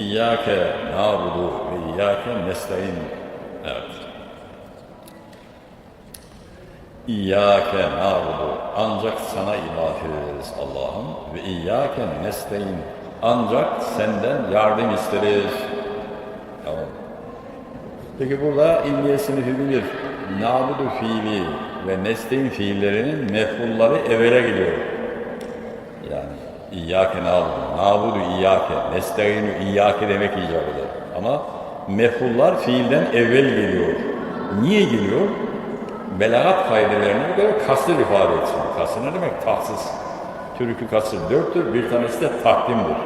İyyâke nâbudu ve iyyâke nestaîn. Evet. İyyâke nâbudu. Ancak sana ibadet ederiz Allah'ım. Ve iyyâke nestaîn. Ancak senden yardım isteriz. Tamam. Peki burada ilmiye sınıfı bilir. Nabudu fiili ve nesteyn fiillerinin mefhulları evvele geliyor. İyyâke nâbudu, nâbudu iyyâke, nesta'inu iyyâke demek icap eder. Ama mefhullar fiilden evvel geliyor. Niye geliyor? Belagat kaidelerine göre kasır ifade etsin. Kasır ne demek? Tahsis. Türkü kasır dörttür, bir tanesi de takdimdir.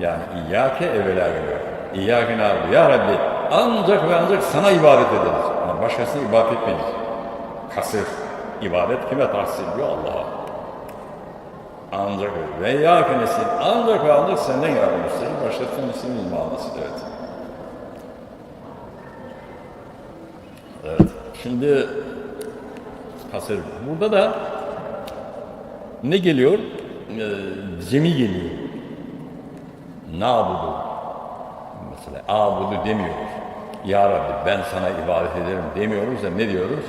Yani İyyâke evvela geliyor. İyyâke nâbudu. Ya Rabbi ancak ve ancak sana ibadet ederiz. Yani başkasına ibadet etmeyiz. Kasır. ibadet kime tahsis ediyor? Allah'a. Ancak ve ya kenesin ancak ve ancak senden yardım isterim. Başlatın ismin manası evet. Evet. Şimdi kasır. Burada da ne geliyor? Ee, cemi geliyor. Nabudu. Mesela abudu demiyoruz. Ya Rabbi ben sana ibadet ederim demiyoruz da ne diyoruz?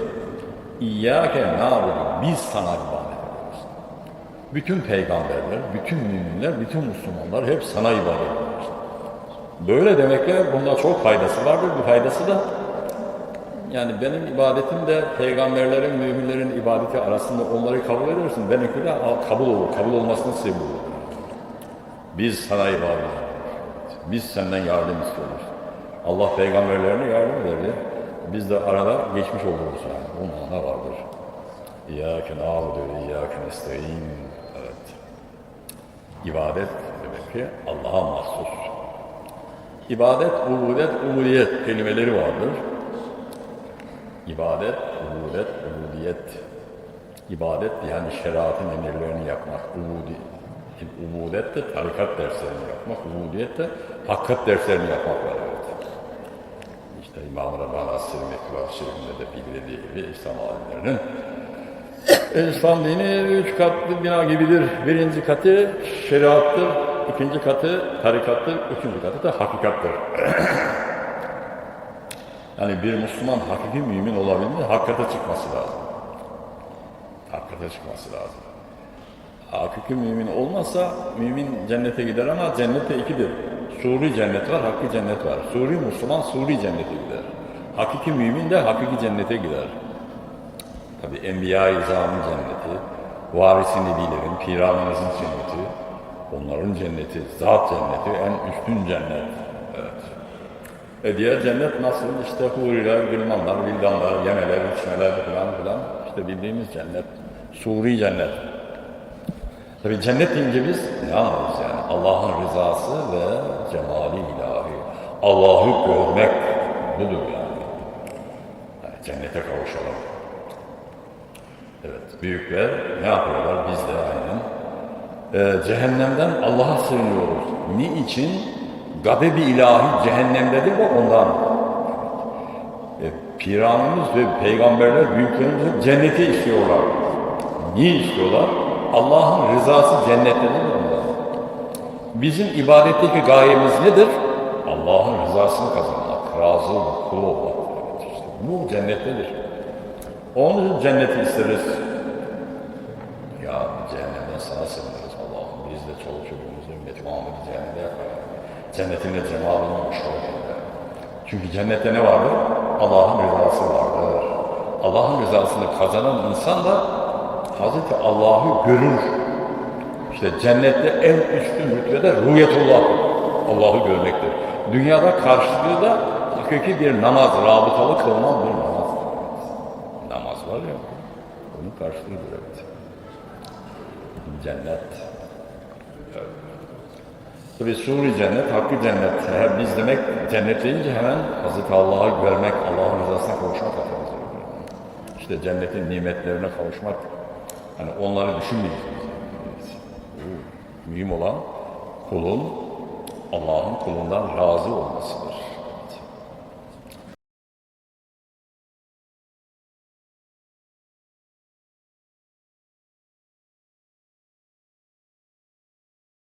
İyyâke nabudu. Biz sana ibadet. Bütün peygamberler, bütün müminler, bütün Müslümanlar hep sana ibadet ediyorlar. Böyle demekle bunda çok faydası vardır. Bu faydası da yani benim ibadetim de peygamberlerin, müminlerin ibadeti arasında onları kabul edersin. Benimki de kabul olur. Kabul olmasının sebebi olur. Biz sana ibadet ediyoruz. Biz senden yardım istiyoruz. Allah peygamberlerine yardım eder. Biz de arada geçmiş oluruz yani. Bu mana vardır. İyyâke nâbudu ve iyyâke nestaîn. Evet. İbadet demek ki Allah'a mahsus. İbadet, ubudet, umuliyet kelimeleri vardır. İbadet, ubudet, ubudiyet. İbadet yani şeriatın emirlerini yapmak. Ubudi, ubudet de tarikat derslerini yapmak. Ubudiyet de hakikat derslerini yapmak var. Evet. İşte İmam-ı Rabbani Asr-ı Şerif'inde de bildiği gibi İslam alimlerinin İslam dini üç katlı bina gibidir. Birinci katı şeriattır, ikinci katı tarikattır, üçüncü katı da hakikattır. yani bir Müslüman hakiki mümin olabilme hakikate çıkması lazım. Hakikate çıkması lazım. Hakiki mümin olmazsa mümin cennete gider ama cennette ikidir. Suri cennet var, hakiki cennet var. Suri Müslüman Suri cennete gider. Hakiki mümin de hakiki cennete gider. Tabi Enbiya-i İzam'ın cenneti, varisi nebilerin, piranımızın cenneti, onların cenneti, zat cenneti, en üstün cennet. Evet. E diğer cennet nasıl? İşte huriler, gülmanlar, vildanlar, yemeler, içmeler falan filan. İşte bildiğimiz cennet. Suri cennet. Tabi cennet deyince biz ne anlarız yani? Allah'ın rızası ve cemali ilahi. Allah'ı görmek budur yani. yani cennete kavuşalım. Evet, büyükler ne yapıyorlar? Biz de aynen. Ee, cehennemden Allah'a sığınıyoruz. Niçin? Gadebi ilahi cehennemdedir ve ondan. E, Piranımız ve peygamberler, büyüklerimiz cenneti istiyorlar. Niye istiyorlar? Allah'ın rızası cennettedir ondan. Bizim ibadetteki gayemiz nedir? Allah'ın rızasını kazanmak, razı olmak, kul olmak. Evet, işte bu cennettedir. Onun için cenneti isteriz. Ya cehennemden sana sığınırız Allah'ım. Biz de çoluk çocuğumuzu, ümmeti Muhammed'i cehennede yapmayalım. Cennetin de cemalini müşterek. Çünkü cennette ne vardır? Allah'ın rızası vardır. Allah'ın rızasını kazanan insan da Hazreti Allah'ı görür. İşte cennette en üstün rütbede rüyetullah. Allah'ı görmektir. Dünyada karşılığı da hakiki bir namaz, rabıtalı kılınan bir namaz. Var ya, onun karşılığıdır evet. Cennet. Evet. Tabi suri cennet, hakkı cennet. Her biz demek cennet deyince hemen Hazreti Allah'ı görmek, Allah'ın rızasına kavuşmak aklımıza. İşte cennetin nimetlerine kavuşmak. Hani onları düşünmeyeceğiz. Mühim olan kulun Allah'ın kulundan razı olmasıdır.